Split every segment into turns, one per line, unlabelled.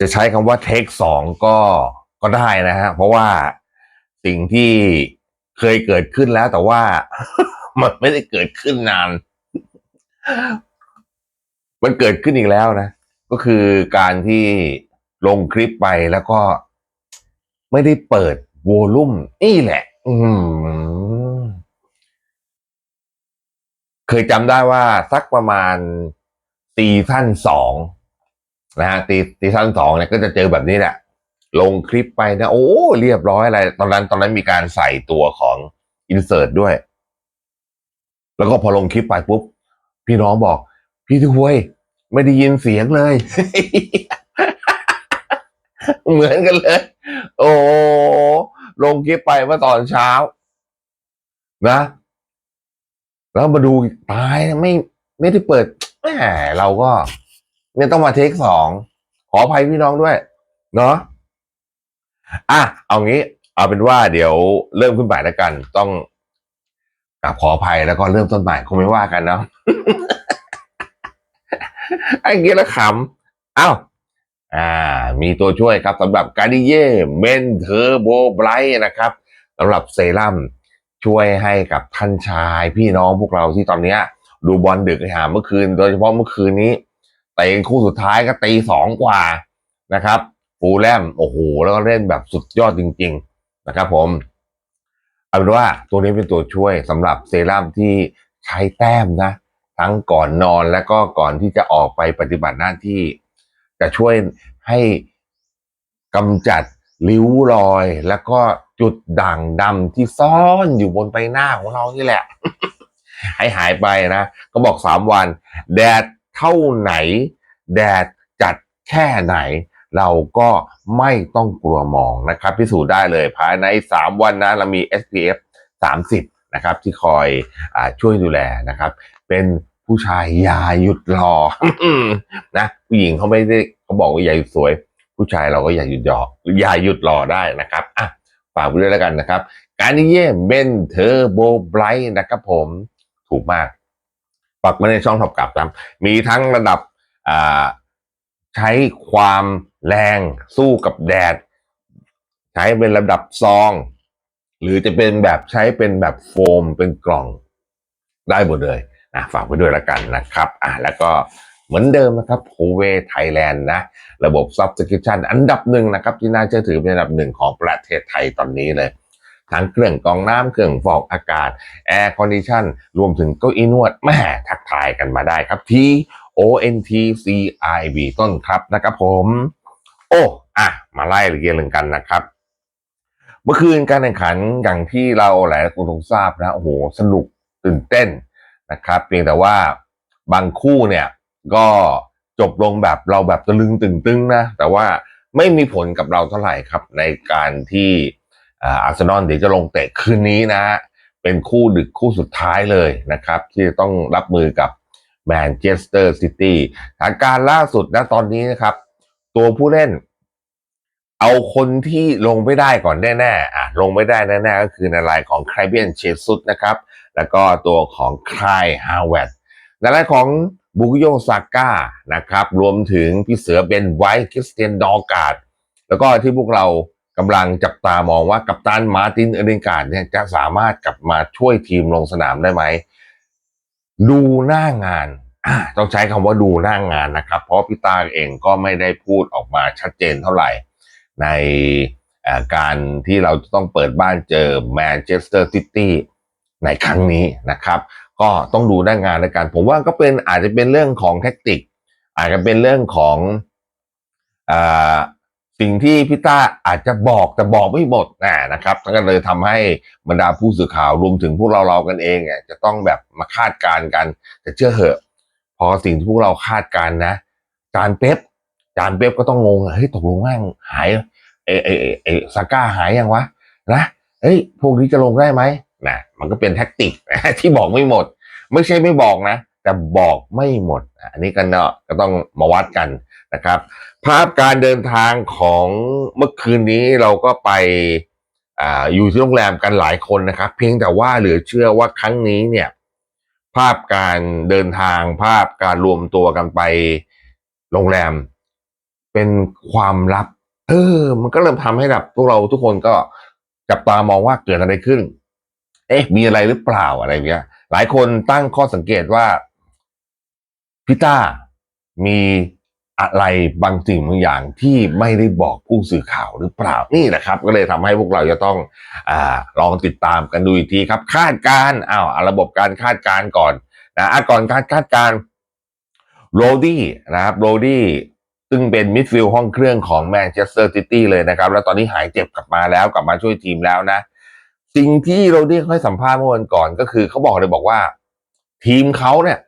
จะใช้คำว่าเทคสองก็ก็ได้นะฮะเพราะว่าสิ่งที่เคยเกิดขึ้นแล้วแต่ว่า มันไม่ได้เกิดขึ้นนาน มันเกิดขึ้นอีกแล้วนะ ก็คือการที่ลงคลิปไปแล้วก็ไม่ได้เปิดโวลุ่มนี่แหละ อืมเคยจำได้ว่าสักประมาณซีซั่นสอง นะฮะซีซีซั่นสองเนี่ยก็จะเจอแบบนี้แหละลงคลิปไปนะ โอ้เรียบร้อยอะไร ตอนนั้นตอนนั้นมีการใส่ตัวของอินเสิร์ตด้วย แล้วก็พอลงคลิปไปปุ๊บ พี่น้องบอก พี่ทุวยไม่ได้ยินเสียงเลย เหมือนกันเลย โอ้ลงคลิปไปเมื่อตอนเช้า นะ แล้วมาดูตายไม่ไม่ได้เปิดแหมเราก็ เนี่ยต้องมาเทคสองขออภัยพี่น้องด้วย เนาะอะเอางี้เอาเป็นว่าเดี๋ยวเริ่มขึ้นใหม่แล้วกัน ต้องกราบขออภัยแล้วก็เริ่มต้นใหม่คงไม่ว่ากันเนาะไอ้เงี้ยล้วขำอ้าวอ่า มีตัวช่วยครับสำหรับการดิเย่เมนเทอร์โบไบรท์นะครับสำหรับเซรั่มช่วยให้กับท่านชายพี่น้องพวกเราที่ตอนเนี้ย ดูบอลดึกหาเมื่อคืน โดยเฉพาะเมื่อคืนนี้ ตะคู่สุดท้ายก็ตีสองกว่านะครับฟูแลมโอ้โหแล้วก็เล่นแบบสุดยอดจริง ๆนะครับ ผมเอาเป็นว่าตัวนี้เป็นตัวช่วยสำหรับเซรั่มที่ใช้แต้มนะ ทั้งก่อนนอนและก็ก่อนที่จะออกไปปฏิบัติหน้าที่ จะช่วยให้กำจัดริ้วรอย แล้วก็จุดด่างดำที่ซ่อนอยู่บนใบหน้าของเรานี่แหละ ให้หายไปนะ ก็บอกสามวันแดด เท่าไหน แดดจัดแค่ไหน เราก็ไม่ต้องกลัวหมองนะครับพิสูจน์ได้เลยภายใน 3 วันนะเรามี SPF 30 นะครับ ที่คอยอาช่วยดูแลนะครับ เป็นผู้ชายอย่าหยุดรอนะผู้หญิงเขาไม่ได้เขาบอกว่าอย่าหยุดสวย ผู้ชายเราก็อย่าหยุดรออย่าหยุดรอได้นะครับอะฝากไว้ด้วยแล้วกันนะครับ การนิเย่เบนเทอร์โบไบรท์นะครับผมถูกมาก ปักมาในช่องถอบกลับนะมีทั้งระดับใช้ความแรงสู้กับแดด ใช้เป็นระดับซอง หรือจะเป็นแบบใช้เป็นแบบโฟมเป็นกล่องได้หมดเลยนะฝากไว้ด้วยล้วกันนะครับอะแล้วก็เหมือนเดิมนะครับโฮเวไทยแลนด์นะระบบ Subscription อันดับหนึ่งนะครับ ที่น่าเชื่อถือเป็นอันดับหนึ่งของประเทศไทยตอนนี้เลย ทั้งเครื่องกรองน้ำเครื่องฟอกอากาศแอร์คอนดิชันรวมถึงเก้าอี้นวดแม่ทักทายกันมาได้ครับที่ O N T C I V ต้นครับนะครับผม โอ้อะมาไล่เรียงกันนะครับ เมื่อคืนการแข่งขันอย่างที่เราหลายคนคงทราบนะโอ้โหสนุกตื่นเต้นนะครับ เพียงแต่ว่าบางคู่เนี่ยก็จบลงแบบเราแบบตะลึงตึงตึงนะ แต่ว่าไม่มีผลกับเราเท่าไหร่ครับในการที่ อาร์เซนอลเดี๋ยวจะลงเตะคืนนี้นะเป็นคู่ดึกคู่สุดท้ายเลยนะครับ ที่จะต้องรับมือกับแมนเชสเตอร์ซิตี้สถานการณ์ล่าสุดนะตอนนี้นะครับ ตัวผู้เล่น เอาคนที่ลงไม่ได้ก่อนแน่ๆอะลงไม่ได้แน่ๆก็คือในรายของไครเบียนเชสุดนะครับ แล้วก็ตัวของคลายฮาวเวดในรายของบุกโยซาก้านะครับ รวมถึงพี่เสือเบนไวท์คริสเตียนดอการ์ดแล้วก็ที่พวกเรา กำลังจับตามองว่ากัปตันมาตินเอเดนการ์ดเนี่ยจะสามารถกลับมาช่วยทีมลงสนามได้ไหม ดูหน้างานต้องใช้คำว่าดูหน้างานนะครับ เพราะพี่ตาเองก็ไม่ได้พูดออกมาชัดเจนเท่าไหร่ ในการที่เราจะต้องเปิดบ้านเจอแมนเชสเตอร์ซิตี้ในครั้งนี้นะครับ ก็ต้องดูหน้างานแล้วกันผมว่าก็เป็นอาจจะเป็นเรื่องของแท็กติก อาจจะเป็นเรื่องของอ่า สิ่งที่พี่ต้าอาจจะบอกแต่บอกไม่หมดนะครับก็เลยทำให้บรรดาผู้สื่อข่าวรวมถึงพวกเราเรากันเองเนี่ยจะต้องแบบมาคาดการณ์กัน แต่เชื่อเหอะ พอสิ่งที่พวกเราคาดการณ์นะ จานเป๊ปจานเป๊ปก็ต้องงงเฮ้ยตกลงแม่งหายเอเอเอเอซาก้าหายยังวะนะเฮ้ยพวกนี้จะลงได้ไหมนะมันก็เป็นแท็กติกที่บอกไม่หมด ไม่ใช่ไม่บอกนะ แต่บอกไม่หมด อันนี้กันเนาะก็ต้องมาวัดกัน นะครับ ภาพการเดินทางของเมื่อคืนนี้เราก็ไปออยู่ที่โรงแรมกันหลายคนนะครับ เพียงแต่ว่าเหลือเชื่อว่าครั้งนี้เนี่ย ภาพการเดินทางภาพการรวมตัวกันไปโรงแรม เป็นความลับ เออ มันก็เริ่มทำให้แบบพวกเราทุกคนก็จับตามองว่าเกิดอะไรขึ้น เอ๊ะ มีอะไรหรือเปล่าอะไรเงี้ย หลายคนตั้งข้อสังเกตว่าพิต้ามี อะไรบางสิ่งบางอย่างที่ไม่ได้บอกผู้สื่อข่าวหรือเปล่านี่แหละครับ ก็เลยทำให้พวกเราจะต้องอลองติดตามกันดูอีกทีครับ คาดการณ์อ้าวระบบการคาดการณ์ก่อนนะก่อนการคาดการโรดี้นะครับโรดี้ซึ่งเป็นมิดฟิลด์ห้องเครื่องของแมนเชสเตอร์ซิตี้เลยนะครับ แล้วตอนนี้หายเจ็บกลับมาแล้วกลับมาช่วยทีมแล้วนะ สิ่งที่โรดี้ให้สัมภาษณ์เมื่อวันก่อนก็คือเขาบอกเลยบอกว่า ทีมเขาเนี่ย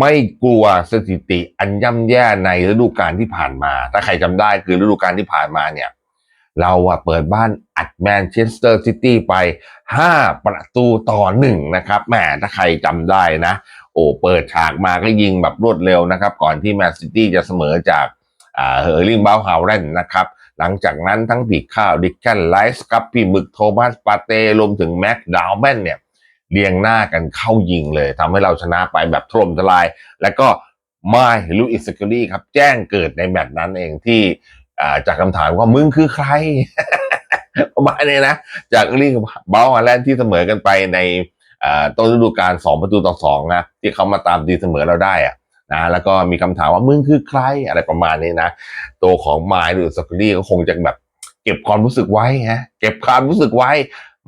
ไม่กลัวสถิติอันย่ำแย่ในฤดูกาลที่ผ่านมา ถ้าใครจำได้คือฤดูกาลที่ผ่านมาเนี่ย เราอะเปิดบ้านอัดแมนเชสเตอร์ซิตี้ไป 5 ประตูต่อหนึ่งนะครับแหมถ้าใครจำได้นะ โอ้เปิดฉากมาก็ยิงแบบรวดเร็วนะครับ ก่อนที่แมนซิตี้จะเสมอจากเฮอร์ลิงบาฮาวเรนนะครับหลังจากนั้นทั้งปีข้าวดิกแคนไลส์กับพี่มึกโทมัสปาเต้รวมถึงแม็กดาวแมนเนี่ย เรียงหน้ากันเข้ายิงเลยทำให้เราชนะไปแบบถล่มทลาย แล้วก็มายลูอิสเกอรี่ครับ แจ้งเกิดในแมตช์นั้นเองที่อ่าจากคำถามว่ามึงคือใครประมาณนี้นะ จากลิงเบลฮาแลนที่เสมอกันไปในอ่าต้นฤดูกาลสองประตูต่อสองนะที่เขามาตามตีเสมอเราได้อะนะแล้วก็มีคำถามว่ามึงคือใครอะไรประมาณนี้นะ ตัวของไมายหรือสกอรี่ก็คงจะแบบ เก็บความรู้สึกไว้ฮะเก็บความรู้สึกไว้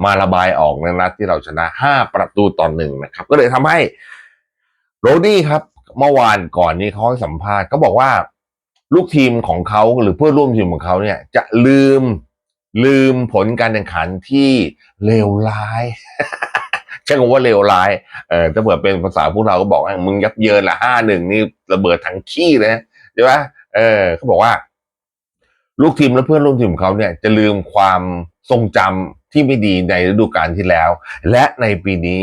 มาระบายออกในนัดที่เราชนะ 5 ประตูต่อหนึ่งนะครับ ก็เลยทำให้โรดี้ครับ เมื่อวานก่อนนี้เขาให้สัมภาษณ์เขาบอกว่าลูกทีมของเขาหรือเพื่อนร่วมทีมของเขาเนี่ย จะลืมลืมผลการแข่งขันที่เลวร้ายใช้คำว่าเลวร้ายเออถ้าเผื่อเป็นภาษาพวกเราก็บอกว่ามึงยับเยินละห้าหนึ่งนี่ระเบิดทั้งขี้เลยนะใช่ไหมเออเขาบอกว่า ลูกทีมและเพื่อนร่วมทีมของเขาเนี่ยจะลืมความ ทรงจำที่ไม่ดีในฤดูกาลที่แล้ว และในปีนี้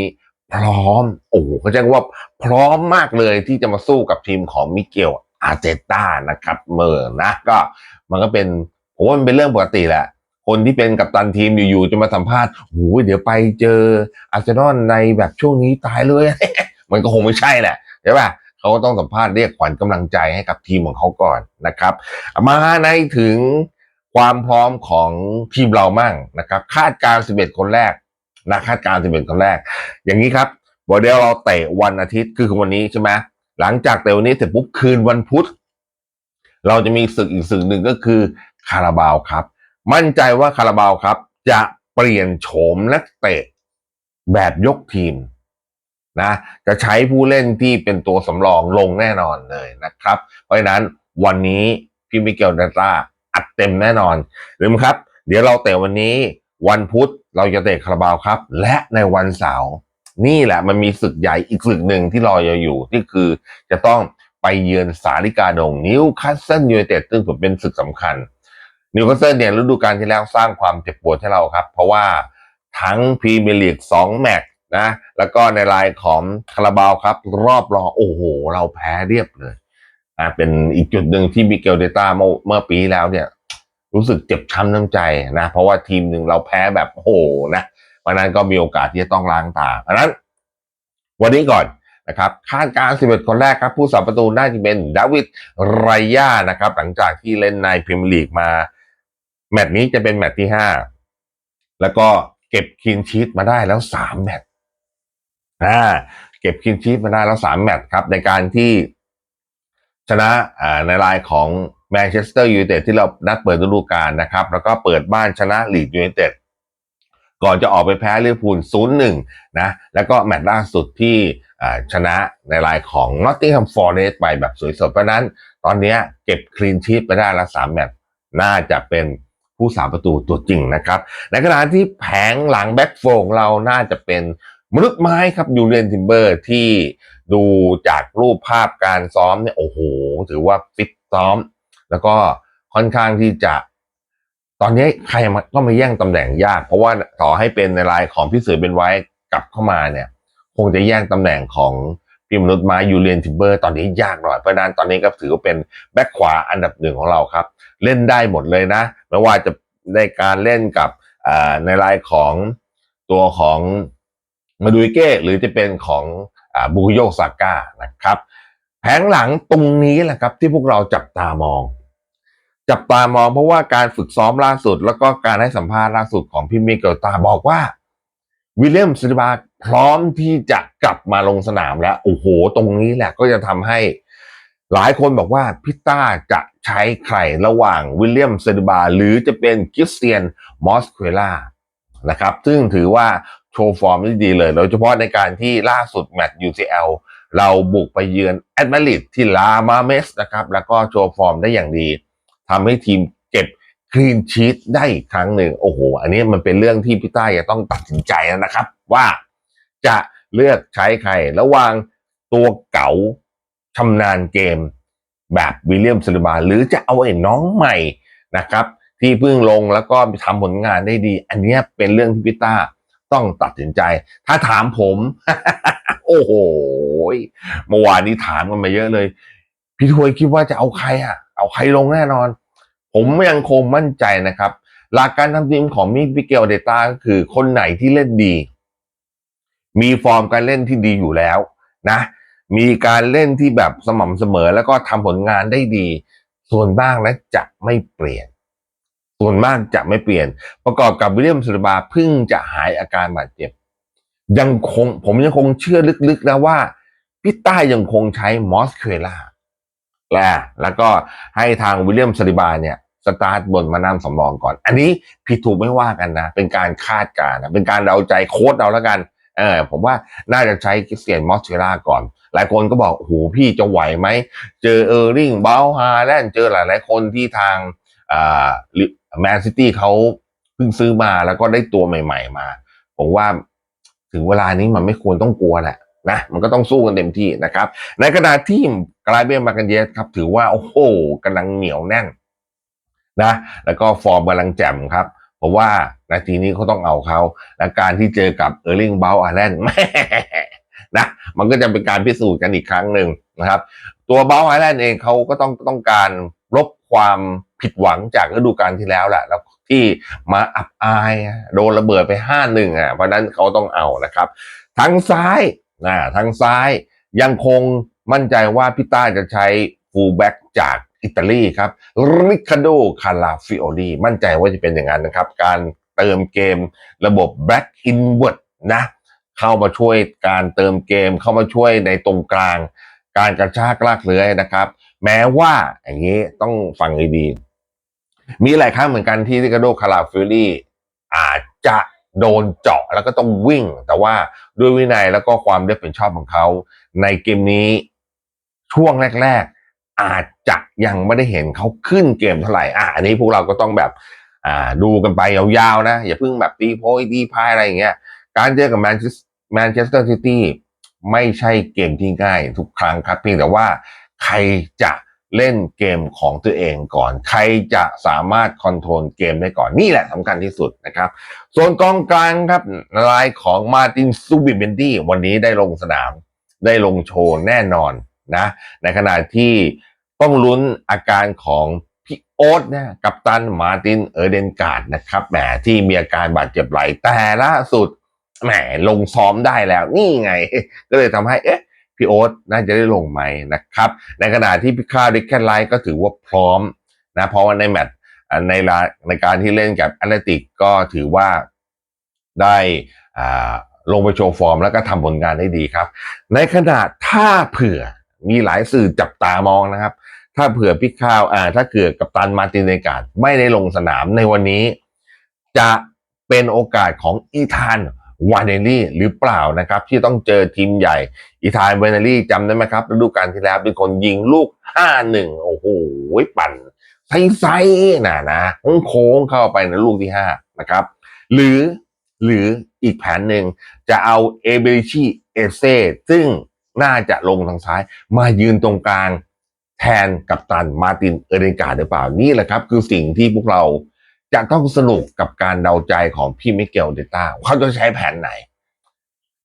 พร้อม โอ้โหเขาจะว่าพร้อมมากเลยที่จะมาสู้กับทีมของมิเกลอาร์เตต้านะครับเมอร์นะก็มันก็เป็นผมว่ามันเป็นเรื่องปกติแหละ คนที่เป็นกัปตันทีมอยู่ๆจะมาสัมภาษณ์โอ้ยเดี๋ยวไปเจออาร์เซนอลในแบบช่วงนี้ตายเลย มันก็คงไม่ใช่แหละใช่ป่ะเขาก็ต้องสัมภาษณ์เรียกขวัญกำลังใจให้กับทีมของเขาก่อนนะครับ มาในถึง ความพร้อมของทีมเรามั่งนะครับ คาดการณ์11 คนแรกนะคาดการณ์11 คนแรก อย่างนี้ครับบอกเดียวเราเตะวันอาทิตย์คือวันนี้ใช่ไหมหลังจากเตะวันนี้เสร็จปุ๊บคืนวันพุธ เราจะมีศึกอีกศึกหนึ่งก็คือคาราบาวครับ มั่นใจว่าคาราบาวครับ จะเปลี่ยนโฉมนักเตะแบบยกทีมนะจะใช้ผู้เล่นที่เป็นตัวสำรองลงแน่นอนเลยนะครับ เพราะฉะนั้นวันนี้พี่มิเกลเดลต้า อัดเต็มแน่นอนลืมครับ เดี๋ยวเราเตะวันนี้วันพุธเราจะเตะคาราบาวครับ และในวันเสาร์นี่แหละมันมีศึกใหญ่อีกศึกหนึ่งที่รอเราอยู่ที่คือจะต้องไปเยือนสาลิกาดงนิวคาสเซิลยูไนเต็ดซึ่งถือเป็นศึกสำคัญนิวคาสเซิลเนี่ยฤดูกาลที่แล้วสร้างความเจ็บปวดให้เราครับ เพราะว่าทั้งพรีเมียร์ลีกสองแมตช์นะแล้วก็ในรายของคาราบาวครับ รอบรองโอ้โห เราแพ้เรียบเลย อ่าเป็นอีกจุดหนึ่งที่มิเกลเดต้าเมื่อเมื่อปีแล้วเนี่ย รู้สึกเจ็บช้ำน้ำใจนะ เพราะว่าทีมหนึ่งเราแพ้แบบโหนะเพราะฉะนั้นก็มีโอกาสที่จะต้องล้างตาเพราะนั้น วันนี้ก่อนนะครับคาดการณ์11 คนแรกครับ ผู้สาประตูน่าจะเป็นดาวิดไรยานะครับ หลังจากที่เล่นในพรีเมียร์ลีกมา แมตช์นี้จะเป็นแมตช์ที่ 5 แล้วก็เก็บคินชีตมาได้แล้ว 3 แมตช์อ่าเก็บคินชีตมาได้แล้ว 3 แมตช์ครับ ในการที่ ชนะในรายของแมนเชสเตอร์ยูไนเต็ดที่เรานัดเปิดฤดูกาลนะครับ แล้วก็เปิดบ้านชนะลีดยูไนเต็ดก่อนจะออกไปแพ้ลิเวอร์พูล 0-1 นะ แล้วก็แมตช์ล่าสุดที่ชนะในรายของ Nottingham Forest ไปแบบสวยสด เพราะนั้นตอนนี้เก็บคลีนชีตไปได้ละ3แมตช์น่าจะเป็นผู้สาประตูตัวจริงนะครับ ในขณะที่แผงหลังแบ็กโฟงเราน่าจะเป็นมนุษย์ไม้ครับยูเรียนทิมเบอร์ที่ ดูจากรูปภาพการซ้อมเนี่ยโอ้โห ถือว่าฟิตซ้อม แล้วก็ค่อนข้างที่จะ ตอนนี้ใครก็มาแย่งตำแหน่งยาก เพราะว่าต่อให้เป็นในรายของพี่เสือเป็นไว้กลับเข้ามาเนี่ย คงจะแย่งตำแหน่งของพี่มนุษย์ไม้ยูเรียนทิมเบอร์ตอนนี้ยากหน่อยเพราะนั้นตอนนี้ก็ถือว่าเป็นแบ็คขวาอันดับหนึ่งของเราครับ เล่นได้หมดเลยนะไม่ว่าจะในการเล่นกับในรายของตัวของมาดูเก้หรือจะเป็นของ บุคโยซาก้านะครับแผงหลังตรงนี้แหละครับที่พวกเราจับตามอง จับตามองเพราะว่าการฝึกซ้อมล่าสุด แล้วก็การให้สัมภาษณ์ล่าสุดของพี่มิเกลตาบอกว่าวิลเลียมซิลวาพร้อมที่จะกลับมาลงสนามแล้ว โอ้โห ตรงนี้แหละก็จะทำให้หลายคนบอกว่าพิต้าจะใช้ใครระหว่างวิลเลียมเซนบาหรือจะเป็นคริสเตียนมอสเคล่านะครับ ซึ่งถือว่า โชว์ฟอร์มได้ดีเลยโดยเฉพาะในการที่ล่าสุดแมตช์ UCL เราบุกไปเยือนแอตมาริดที่ลามาเมสนะครับ แล้วก็โชว์ฟอร์มได้อย่างดีทำให้ทีมเก็บคลีนชีตได้อีกครั้งหนึ่งโอ้โห อันนี้มันเป็นเรื่องที่พี่ต้าจะต้องตัดสินใจแล้วนะครับ ว่าจะเลือกใช้ใครระหว่างตัวเก๋าชำนาญเกมแบบวิลเลียมซิลบาหรือจะเอาไอ้น้องใหม่นะครับ ที่เพิ่งลงแล้วก็ทำผลงานได้ดี อันนี้เป็นเรื่องที่พี่ต้า ต้องตัดสินใจ ถ้าถามผม โอ้โหเมื่อวานนี้ถามกันมาเยอะเลย พี่ทวยคิดว่าจะเอาใครอะ เอาใครลงแน่นอน ผมยังคงมั่นใจนะครับ หลักการทำทีมของมิกบิเกลเดต้าก็คือคนไหนที่เล่นดี มีฟอร์มการเล่นที่ดีอยู่แล้วนะ มีการเล่นที่แบบสม่ำเสมอแล้วก็ทำผลงานได้ดี ส่วนมากและจะไม่เปลี่ยน ส่วนมากจะไม่เปลี่ยน ประกอบกับวิลเลียมสุลบาเพิ่งจะหายอาการบาดเจ็บ ยังคงผมยังคงเชื่อลึกๆนะว่าพี่ต้ายังคงใช้มอสเคล่าและแล้วก็ให้ทางวิลเลียมสลิบาเนี่ยสตาร์ทบนมานั่งสำรองก่อน อันนี้ผิดถูกไม่ว่ากันนะ เป็นการคาดการณ์นะเป็นการเดาใจโค้ดเราแล้วกันเออผมว่าน่าจะใช้คริสเตียนมอสเคล่าก่อน หลายคนก็บอกโอ้โหพี่จะไหวไหม เจอเออร์ลิงเบลฮาแลนเจอหลายๆคนที่ทาง แมนซิตี้เขาเพิ่งซื้อมาแล้วก็ได้ตัวใหม่ ๆ มา ผมว่าถึงเวลานี้มันไม่ควรต้องกลัวแหละนะมันก็ต้องสู้กันเต็มที่นะครับ ในขณะที่กลายเป็นมากันเยสครับ ถือว่า โอ้โหกำลังเหนียวแน่นนะ แล้วก็ฟอร์มกำลังแจ่มครับผมว่านาทีนี้เขาต้องเอาเขา และการที่เจอกับเออร์ลิงเบลอาแลนด์แม่นะมันก็จะเป็นการพิสูจน์กันอีกครั้งหนึ่งนะครับ ตัวเบลอาแลนด์เองเขาก็ต้องต้องการลบความผิดหวังจากฤดูกาลที่แล้วแหละแล้วที่มาอับอายโดนระเบิดไปห้าหนึ่งอะเพราะนั้นเขาต้องเอานะครับทางซ้ายนะทางซ้ายยังคงมั่นใจว่าพี่ต้าจะใช้ฟูลแบ็กจากอิตาลีครับริคาโดคาราฟิโอลีมั่นใจว่าจะเป็นอย่างนั้นนะครับ การเติมเกมระบบ Back Inward นะเข้ามาช่วยการเติมเกมเข้ามาช่วยในตรงกลาง การกระชากลากเลื้อยนะครับ แม้ว่าอย่างนี้ต้องฟังดีๆมีหลายครั้งเหมือนกันที่ริคาโดคาราฟิลี่อาจจะโดนเจาะแล้วก็ต้องวิ่ง แต่ว่าด้วยวินัยแล้วก็ความรับผิดชอบของเขา ในเกมนี้ช่วงแรก ๆ อาจจะยังไม่ได้เห็นเขาขึ้นเกมเท่าไหร่อะอันนี้พวกเราก็ต้องแบบอ่าดูกันไปยาวๆนะ อย่าเพิ่งแบบตีโพยตีพายอะไรอย่างเงี้ยการเจอกับแมนเชสเตอร์ซิตี้ไม่ใช่เกมที่ง่ายทุกครั้งครับเพียงแต่ว่า ใครจะเล่นเกมของตัวเองก่อน ใครจะสามารถคอนโทรลเกมได้ก่อนนี่แหละสำคัญที่สุดนะครับ ส่วนกองกลางครับรายของมาตินซูบิเบนดี้วันนี้ได้ลงสนาม ได้ลงโชว์แน่นอนนะ ในขณะที่ต้องลุ้นอาการของพี่โอ๊ตนะกัปตันมาตินเออร์เดนการ์ดนะครับแหมที่มีอาการบาดเจ็บไหลแต่ล่าสุดแหมลงซ้อมได้แล้วนี่ไง ก็เลยทำให้เอ๊ะ พี่โอ๊ตน่าจะได้ลงไหมนะครับ ในขณะที่พี่ข้าวดิแคนไลท์ก็ถือว่าพร้อมนะเพราะว่าในแมตช์ในาในการที่เล่นกับแอตเลติกก็ถือว่าได้อ่าลงไปโชว์ฟอร์มแล้วก็ทำผลงานได้ดีครับ ในขณะถ้าเผื่อมีหลายสื่อจับตามองนะครับ ถ้าเผื่อพี่ข้าวอ่าถ้าเกิดกับตันมาตินเนการ์ดไม่ได้ลงสนามในวันนี้ จะเป็นโอกาสของอีธาน วานเนลลี่หรือเปล่านะครับ ที่ต้องเจอทีมใหญ่อีธานวานเนลลี่จำได้ไหมครับฤดูกาลที่แล้วเป็นคนยิงลูก 5-1 โอ้โหปั่นไซส์ๆน่ะนะโค้งเข้าไปในลูกที่ 5 นะครับ หรือหรืออีกแผนหนึ่งจะเอาเอเบริชีเอเซซึ่งน่าจะลงทางซ้าย มายืนตรงกลางแทนกับตันมาตินเอเดนกาหรือเปล่านี่แหละครับ คือสิ่งที่พวกเรา จะต้องสนุกกับการเดาใจของพี่มิเกลเดต้าเขาจะใช้แผนไหน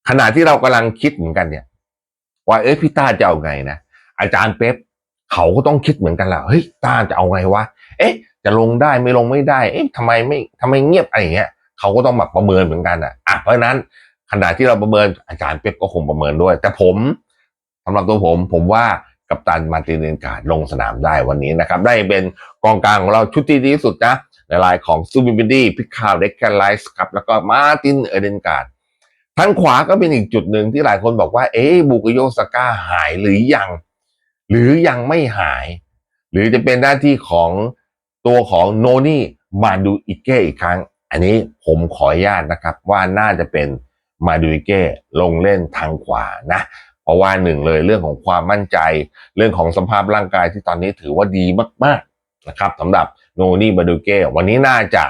ขณะที่เรากำลังคิดเหมือนกันเนี่ย ว่าเอ้ยพี่ต้าจะเอาไงนะอาจารย์เป๊ปเขาก็ต้องคิดเหมือนกันแหละเฮ้ยต้าจะเอาไงวะเอ๊ะ จะลงได้ไม่ลงไม่ได้ เอ๊ะทำไมไม่ทำไมเงียบอะไรเงี้ยเขาก็ต้องแบบประเมินเหมือนกันอะอะเพราะนั้นขณะที่เราประเมินอาจารย์เป๊ปก็คงประเมินด้วย แต่ผมสำหรับตัวผมผมว่ากับตันมาตินเดนการ์ดลงสนามได้วันนี้นะครับ ได้เป็นกองกลางของเราชุดที่ดีที่สุดนะ ในลายของซูบิบินดี้พิคาร์เด็กแคลไลส์ครับแล้วก็มาตินเอเดนการ์ดทางขวาก็เป็นอีกจุดหนึ่งที่หลายคนบอกว่า เอ๊บุกโยสก้าหายหรือยัง หรือยังไม่หาย หรือจะเป็นหน้าที่ของตัวของโนนี่มาดูอิเก้อีกครั้ง อันนี้ผมขออนุญาตนะครับว่าน่าจะเป็นมาดูอิเก้ลงเล่นทางขวานะ เพราะว่าหนึ่งเลยเรื่องของความมั่นใจ เรื่องของสภาพร่างกายที่ตอนนี้ถือว่าดีมากๆนะครับสำหรับ โนนี่มาดูเก้วันนี้น่าจะ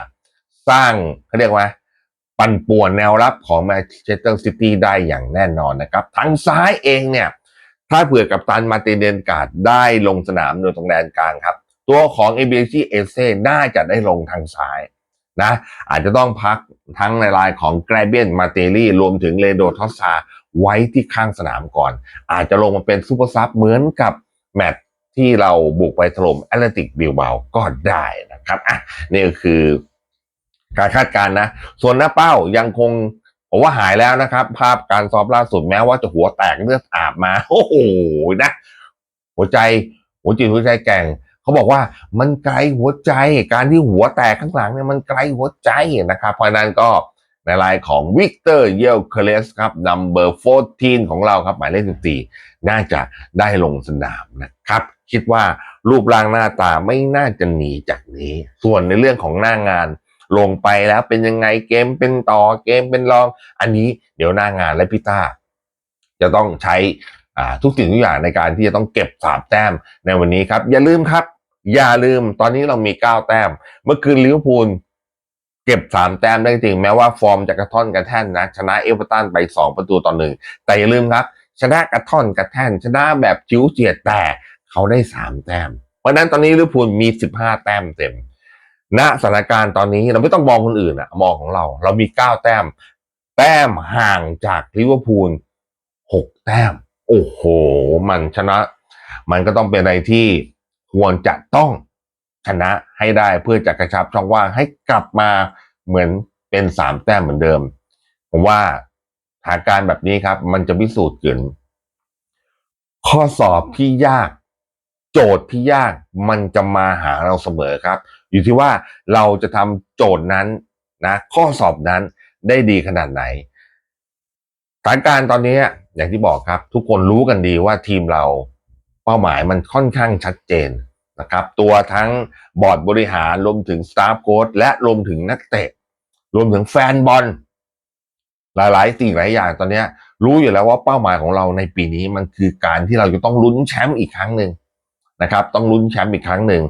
สร้างเขาเรียกว่า ปั่นป่วนแนวรับของแมนเชสเตอร์ซิตี้ได้อย่างแน่นอนนะครับทางซ้ายเองเนี่ย ถ้าเผื่อกับตันมาร์ตินเดนการ์ดได้ลงสนามโดยตรงแดนกลางครับ ตัวของเอเบซีเอเซ่น่าจะได้ลงทางซ้ายนะอาจจะต้องพักทั้งในลายของแกรเบียนมาเตลี่รวมถึงเลโดทอสซาไว้ที่ข้างสนามก่อน อาจจะลงมาเป็นซูเปอร์ซับเหมือนกับแมตช์ ที่เราบุกไปถล่มแอตเลนติกบิลเบาก็ได้นะครับอะนี่ก็คือการคาดการณ์นะ ส่วนหน้าเป้ายังคงผมว่าหายแล้วนะครับ ภาพการซ้อมล่าสุดแม้ว่าจะหัวแตกเลือดอาบมา โอ้โหนะ หัวใจ หัวจิตหัวใจแก่งเขาบอกว่ามันไกลหัวใจการที่หัวแตกข้างหลังเนี่ยมันไกลหัวใจนะครับ เพราะนั้นก็ ในรายของวิกเตอร์เยลเคเลสครับนัมเบอร์ 14 ของเราครับ หมายเลข 14 น่าจะได้ลงสนามนะครับ คิดว่ารูปร่างหน้าตาไม่น่าจะหนีจากนี้ ส่วนในเรื่องของหน้างานลงไปแล้วเป็นยังไงเกมเป็นต่อเกมเป็นรอง อันนี้เดี๋ยวหน้างานและพี่ต้า จะต้องใช้ทุกสิ่งทุกอย่างในการที่จะต้องเก็บสามแต้มในวันนี้ครับ อย่าลืมครับ อย่าลืมตอนนี้เรามีเก้าแต้ม เมื่อคืนลิเวอร์พูล เก็บสามแต้มได้จริง แม้ว่าฟอร์มจะกระท่อนกระแท่นนะ ชนะเอเวอร์ตันไปสองประตูต่อหนึ่งแต่อย่าลืมครับ ชนะกระท่อนกระแท่น ชนะแบบจิ๋วเจียดแต่เขาได้สามแต้ม เพราะฉะนั้นตอนนี้ลิเวอร์พูลมีสิบห้าแต้มเต็มณสถานการณ์ตอนนี้เราไม่ต้องมองคนอื่นอะมองของเรา เรามีเก้าแต้ม แต้มห่างจากลิเวอร์พูลหกแต้ม โอ้โห มันชนะ มันก็ต้องเป็นอะไรที่ควรจะต้อง ชนะให้ได้เพื่อจะกระชับช่องว่างให้กลับมาเหมือนเป็นสามแต้มเหมือนเดิม ผมว่าสถานการณ์แบบนี้ครับ มันจะพิสูจน์เกินข้อสอบที่ยาก โจทย์ที่ยากมันจะมาหาเราเสมอครับ อยู่ที่ว่าเราจะทำโจทย์นั้นนะข้อสอบนั้นได้ดีขนาดไหนสถานการณ์ตอนนี้อย่างที่บอกครับ ทุกคนรู้กันดีว่าทีมเราเป้าหมายมันค่อนข้างชัดเจน นะครับตัวทั้งบอร์ดบริหารรวมถึงสตาฟโค้ชและรวมถึงนักเตะ รวมถึงแฟนบอลหลายๆสิ่งหลายอย่างตอนนี้รู้อยู่แล้วว่าเป้าหมายของเราในปีนี้มันคือการที่เราจะต้องลุ้นแชมป์อีกครั้งหนึ่งนะครับ ต้องลุ้นแชมป์อีกครั้งหนึ่ง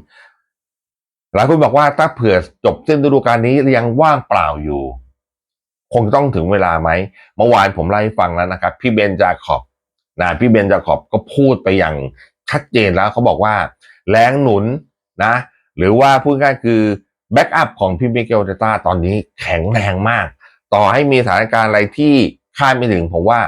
หลายคนบอกว่าถ้าเผื่อจบเส้นฤดูกาลนี้ยังว่างเปล่าอยู่ คงต้องถึงเวลาไหมเมื่อวานผมเล่ฟังแล้วนะครับ พี่เบนจาขอบนะพี่เบนจาขอบก็พูดไปอย่างชัดเจนแล้วเขาบอกว่า แรงหนุนนะหรือว่าพูดง่ายคือแบ็กอัพของพี่มิเกลเตต้าตอนนี้แข็งแรงมาก ต่อให้มีสถานการณ์อะไรที่คาดไม่ถึงผมว่า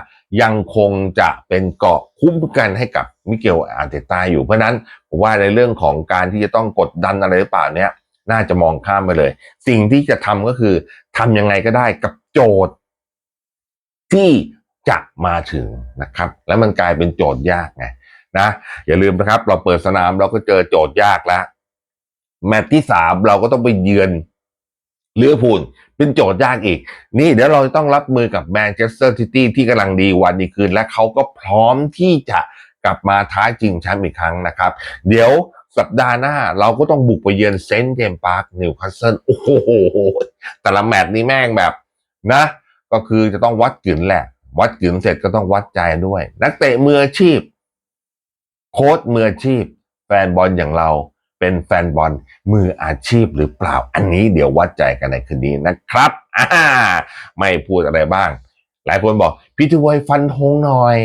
ยังคงจะเป็นเกาะคุ้มกันให้กับมิเกลอาร์เตต้าอยู่เพราะฉะนั้นผมว่าในเรื่องของการที่จะต้องกดดันอะไรหรือเปล่าเนี้ยน่าจะมองข้ามไปเลย สิ่งที่จะทำก็คือทำยังไงก็ได้กับโจทย์ ที่จะมาถึงนะครับ แล้วมันกลายเป็นโจทย์ยากไง นะอย่าลืมนะครับ เราเปิดสนามเราก็เจอโจทย์ยากแล้วแมตช์ที่สามเราก็ต้องไปเยือนลิเวอพูลเป็นโจทย์ยากอีก นี่เดี๋ยวเราต้องรับมือกับแมนเชสเตอร์ซิตี้ที่กำลังดีวันดีคืน และเขาก็พร้อมที่จะกลับมาท้าจริงแชมป์อีกครั้งนะครับ เดี๋ยวสัปดาห์หน้าเราก็ต้องบุกไปเยือนเซนต์เจมส์พาร์คนิวคาสเซิลโอ้โหแต่ละแมตช์นี้แม่งแบบนะ ก็คือจะต้องวัดกึนแหละ วัดกึนเสร็จก็ต้องวัดใจด้วย นักเตะมืออาชีพ โค้ชมืออาชีพ แฟนบอลอย่างเราเป็นแฟนบอลมืออาชีพหรือเปล่า อันนี้เดี๋ยววัดใจกันในคืนนี้นะครับอ่าไม่พูดอะไรบ้าง หลายคนบอก พี่ทวยฟันธงหน่อย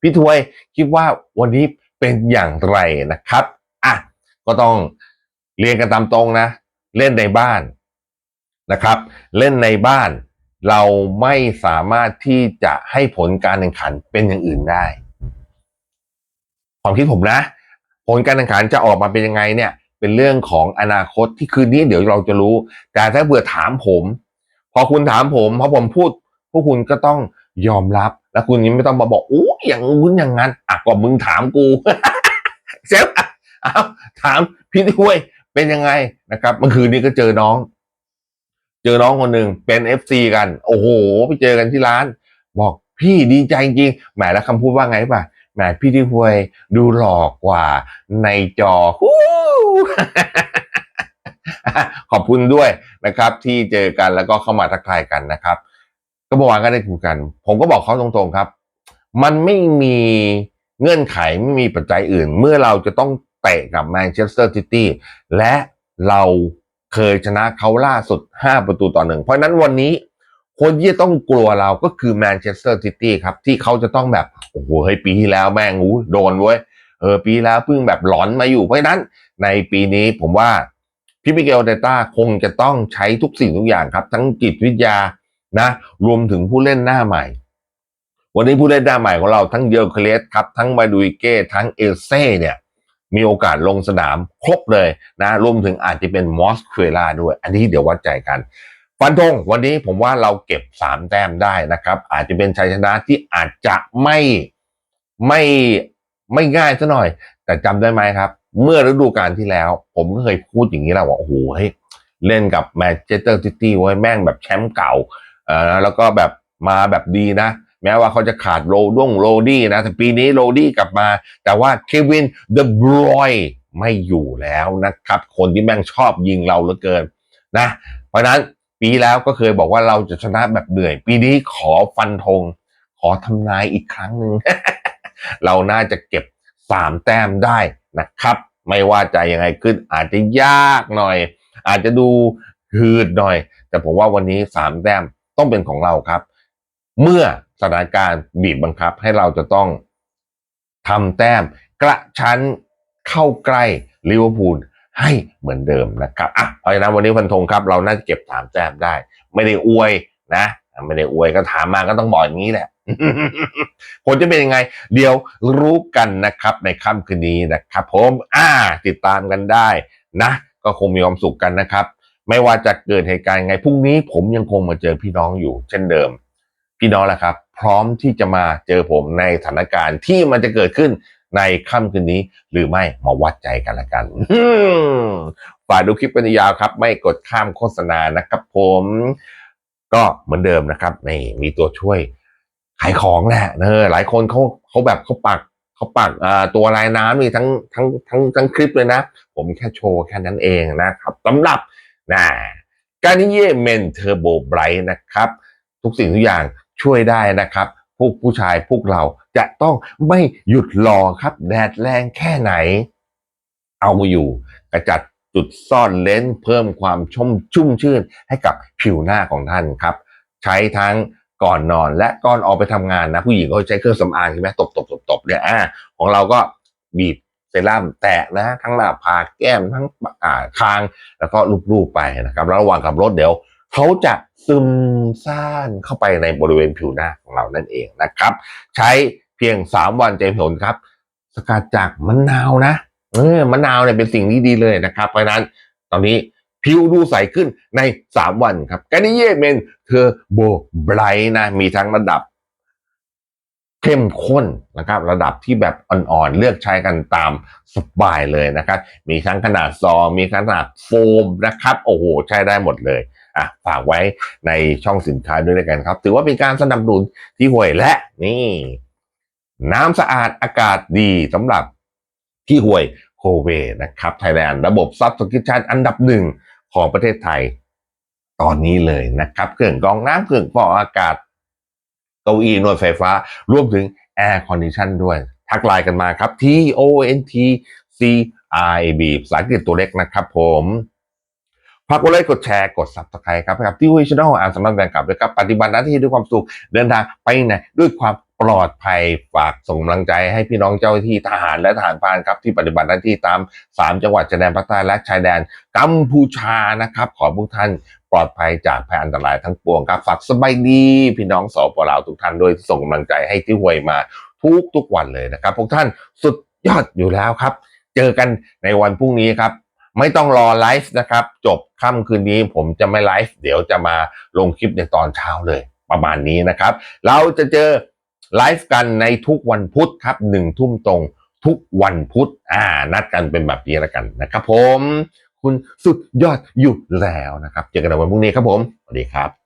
พี่ทวยคิดว่าวันนี้เป็นอย่างไรนะครับอะก็ต้องเรียนกันตามตรงนะ เล่นในบ้านนะครับ เล่นในบ้าน เราไม่สามารถที่จะให้ผลการแข่งขันเป็นอย่างอื่นได้ ความคิดผมนะ ผลการแข่งขันจะออกมาเป็นยังไงเนี่ย เป็นเรื่องของอนาคตที่คืนนี้เดี๋ยวเราจะรู้ แต่ถ้าเผื่อถามผม พอคุณถามผมพอผมพูด พวกคุณก็ต้องยอมรับ แล้วคุณยังไม่ต้องมาบอกโอ้อย่างงู้นอย่างนั้นอะก็มึงถามกูเซฟอ้าวถามพี่ถ้วยเป็นยังไงนะครับเมื่อคืนนี้ก็เจอน้อง เจอน้องคนหนึ่งเป็นเอฟซีกัน โอ้โห ไปเจอกันที่ร้าน บอกพี่ดีใจจริงๆแหมแล้วคำพูดว่าไงป่ะ แหมพี่ที่หวยดูหล่อกว่าในจอฮู้ขอบคุณด้วยนะครับ ที่เจอกันแล้วก็เข้ามาทักทายกันนะครับ ก็เมื่อวานก็ได้คุยกัน ผมก็บอกเขาตรงๆครับ มันไม่มีเงื่อนไขไม่มีปัจจัยอื่น เมื่อเราจะต้องเตะกับแมนเชสเตอร์ซิตี้และเราเคยชนะเขาล่าสุด 5 ประตูต่อหนึ่งเพราะนั้นวันนี้ คนที่ต้องกลัวเราก็คือแมนเชสเตอร์ซิตี้ครับ ที่เขาจะต้องแบบ โอ้โหเฮ้ยปีที่แล้วแม่งอู้โดนเว้ยเออปีแล้วเพิ่งแบบหลอนมาอยู่เพราะฉะนั้น ในปีนี้ผมว่าพี่มิเกลเดต้าคงจะต้องใช้ทุกสิ่งทุกอย่างครับ ทั้งจิตวิทยานะ รวมถึงผู้เล่นหน้าใหม่ วันนี้ผู้เล่นหน้าใหม่ของเราทั้งเยอร์เคเลสครับ ทั้งมาดูเก้ทั้งเอลเซ่เนี่ย มีโอกาสลงสนามครบเลยนะ รวมถึงอาจจะเป็นมอสเคล่าด้วย อันนี้เดี๋ยววัดใจกัน ฟันธงวันนี้ผมว่าเราเก็บสามแต้มได้นะครับ อาจจะเป็นชัยชนะที่อาจจะไม่ไม่ไม่ง่ายซะหน่อย แต่จำได้ไหมครับ เมื่อฤดูกาลที่แล้ว ผมก็เคยพูดอย่างนี้แหละว่าโอ้โหเฮ้ยเล่นกับแมนเชสเตอร์ซิตี้ไว้แม่งแบบแชมป์เก่าเอ่อแล้วก็แบบมาแบบดีนะ แม้ว่าเขาจะขาดโรด้งโรดี้นะ แต่ปีนี้โรดี้กลับมา แต่ว่าเควินเดอะบรอยไม่อยู่แล้วนะครับ คนที่แม่งชอบยิงเราเหลือเกินนะ เพราะนั้น ปีแล้วก็เคยบอกว่าเราจะชนะแบบเหนื่อย ปีนี้ขอฟันธงขอทำนายอีกครั้งหนึ่งเราน่าจะเก็บสามแต้มได้นะครับ ไม่ว่าจะยังไงขึ้นอาจจะยากหน่อย อาจจะดูหืดหน่อย แต่ผมว่าวันนี้สามแต้มต้องเป็นของเราครับ เมื่อสถานการณ์บีบบังคับให้เราจะต้องทำแต้มกระชั้นเข้าใกล้ลิเวอร์พูล ให้เหมือนเดิมนะครับอะเพราะฉะนั้นวันนี้พันธงครับเราน่าจะเก็บสามแต้มได้ ไม่ได้อวยนะไม่ได้อวยก็ถามมาก็ต้องบอกอย่างนี้แหละผลจะเป็นยังไง เดี๋ยวรู้กันนะครับในค่ำคืนนี้นะครับผมอ่าติดตามกันได้นะ ก็คงมีความสุขกันนะครับ ไม่ว่าจะเกิดเหตุการณ์ยังไงพรุ่งนี้ผมยังคงมาเจอพี่น้องอยู่ เช่นเดิม พี่น้องแหละครับ พร้อมที่จะมาเจอผมในสถานการณ์ที่มันจะเกิดขึ้น ในค่ำคืนนี้ หรือไม่มาวัดใจกันละกันฝากดูคลิปเป็นยาวครับ ไม่กดข้ามโฆษณานะครับผม ก็เหมือนเดิมนะครับนี่มีตัวช่วยขายของแหละเนอหลายคนเขาเขาแบบเขาปักเขาปักตัวลายน้ำนี่ทั้งทั้งทั้งทั้งคลิปเลยนะ ผมแค่โชว์แค่นั้นเองนะครับสำหรับนะการนิเย่เมนเทอร์โบไบรท์นะครับ ทุกสิ่งทุกอย่างช่วยได้นะครับ วกผู้ชายพวกเราจะต้องไม่หยุดรอครับแดดแรงแค่ไหน เอาอยู่กระจัดจุดซ่อนเลนส์เพิ่มความชุ่มชุ่มชื่นให้กับผิวหน้าของท่านครับ ใช้ทั้งก่อนนอนและก่อนออกไปทำงานนะผู้หญิงเขาใช้เครื่องสำอางใช่ไหมตบตบตบตบเนี่ยอ่าของเราก็บีบเซรั่มแตะนะทั้งหน้าผากแก้มทั้งอ่าคางแล้วก็ลูบๆไปนะครับแล้วระหว่างขับรถเดี๋ยว เขาจะซึมซ่านเข้าไปในบริเวณผิวหน้าของเรานั่นเองนะครับ ใช้เพียง 3 วันจะเห็นผลครับ สกัดจากมะนาวนะเออมะนาวเนี่ยเป็นสิ่งที่ดีเลยนะครับ เพราะนั้นตอนนี้ผิวดูใสขึ้นใน 3 วันครับการนิเย่เมนเทอร์โบไบรท์นะ มีทั้งระดับเข้มข้นนะครับ ระดับที่แบบอ่อนๆ เลือกใช้กันตามสบายเลยนะครับ มีทั้งขนาดซองมีขนาดโฟมนะครับ โอ้โห ใช้ได้หมดเลย อะฝากไว้ในช่องสินค้าด้วยด้วกันครับ ถือว่าเป็นการสนับสนุนที่ห่วยและนี่ น้ำสะอาดอากาศดีสำหรับที่ห่วยโคเวนะครับไทยแลนด์ระบบซับสกิชันอันดับหนึ่งของประเทศไทยตอนนี้เลยนะครับเครื่องกรองน้ำเครื่องฟอกอากาศเก้าอี้นวดไฟฟ้ารวมถึงแอร์คอนดิชันด้วย ทักไลน์กันมาครับ T O N T C R A B ภาษาอังกฤษตัวเล็กนะครับผม ฝากกดไลค์กดแชร์กด subscribe ครับครับที่วิช n น l อ่านสำนักแบงกลับด้วยครับปฏิบัติหน้าที่ด้วยความสุขเดินทางไปไหนด้วยความปลอดภัยฝากส่งกำลังใจให้พี่น้องเจ้าหน้าที่ทหารและทหารพรานครับที่ปฏิบัติหน้าที่ตาม 3 จังหวัดชายแดนภาคใต้และชายแดนกัมพูชานะครับ ขอพวกท่านปลอดภัยจากภัยอันตรายทั้งปวงครับฝากสบายดีพี่น้องสปลาวทุกท่านด้วยส่งกำลังใจให้ที่ห่วยมาทุกทุกวันเลยนะครับพวกท่านสุดยอดอยู่แล้วครับ เจอกันในวันพรุ่งนี้ครับ ไม่ต้องรอไลฟ์นะครับ จบค่ำคืนนี้ผมจะไม่ไลฟ์เดี๋ยวจะมาลงคลิปในตอนเช้าเลยประมาณนี้นะครับ เราจะเจอไลฟ์กันในทุกวันพุธครับหนึ่งทุ่มตรงทุกวันพุธอ่า นัดกันเป็นแบบนี้ละกันนะครับผม คุณสุดยอดอยู่แล้วนะครับ เจอกันในวันพรุ่งนี้ครับผม สวัสดีครับ